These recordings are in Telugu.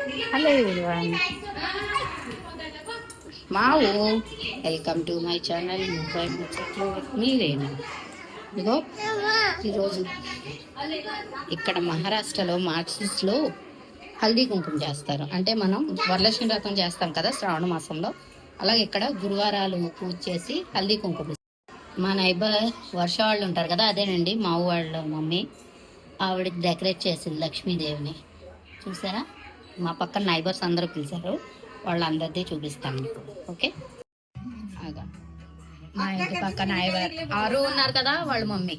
హలో మా మావు వెల్కమ్ టు మై ఛానల్ ముప్పై ముచ్చట్లు మీరేనా ఇదిగో ఈరోజు ఇక్కడ మహారాష్ట్రలో మార్క్సిస్లో హల్దీ కుంకుమ చేస్తారు. అంటే మనం వరలక్ష్మి వ్రతం చేస్తాం కదా శ్రావణ మాసంలో. అలాగే ఇక్కడ గురువారాలు పూజ చేసి హల్దీ కుంకుమ. మా నైబర్ వర్ష వాళ్ళు ఉంటారు కదా అదేనండి మా వాళ్ళ మమ్మీ. ఆవిడకి డెకరేట్ చేసింది లక్ష్మీదేవిని. చూసారా? మా పక్కన నైబర్స్ అందరూ పిలిచారు. వాళ్ళందరిది చూపిస్తాను మీకు. ఓకే? ఆగా. మా ఇంటి పక్కన నైబర్. ఆరు ఉన్నారు కదా వాళ్ళ మమ్మీ.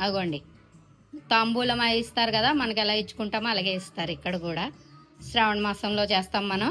అగోండి. తాంబూలం అవి ఇస్తారు కదా మనకి ఎలా ఇచ్చుకుంటామో అలాగే ఇస్తారు ఇక్కడ కూడా. శ్రావణ మాసంలో చేస్తాం మనం.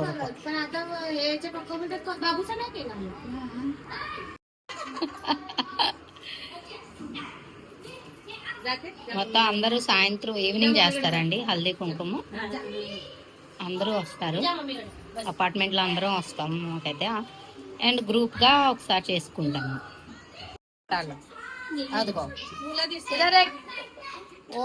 पण आता हेचे पप्पा म्हणतात बाबूचा नाही केला మొత్తం అందరూ సాయంత్రం ఈవినింగ్ చేస్తారండి హల్దీ కుంకుమ అందరూ వస్తారు అపార్ట్మెంట్ లో అందరం వస్తాం మాకైతే అండ్ గ్రూప్ గా ఒకసారి చేసుకుంటాము చాలు. అదిగో ఇదే రే. ఓ.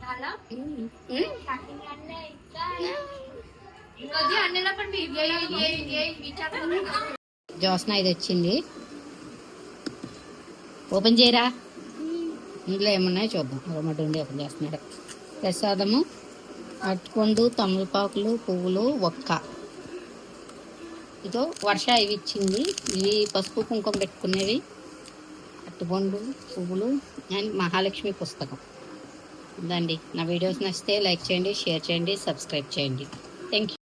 झाला हम्म. कधी आणलेला पण मी येईल येईल येईल विचार करून జ్యోత్స్న ఇది వచ్చింది ఓపెన్ చేయరా ఇందులో ఏమున్నాయో చూద్దాం ఒకటి ఉండి ఓపెన్ చేస్తున్నాడు ప్రసాదము అట్టుకొండు తమలపాకులు పువ్వులు ఒక్క ఇదో వర్ష ఇవి ఇచ్చింది ఇవి పసుపు కుంకుమ పెట్టుకునేవి అట్టుపండు పువ్వులు అండ్ మహాలక్ష్మి పుస్తకం ఇదండి నా వీడియోస్ నచ్చితే లైక్ చేయండి షేర్ చేయండి సబ్స్క్రైబ్ చేయండి. Thank you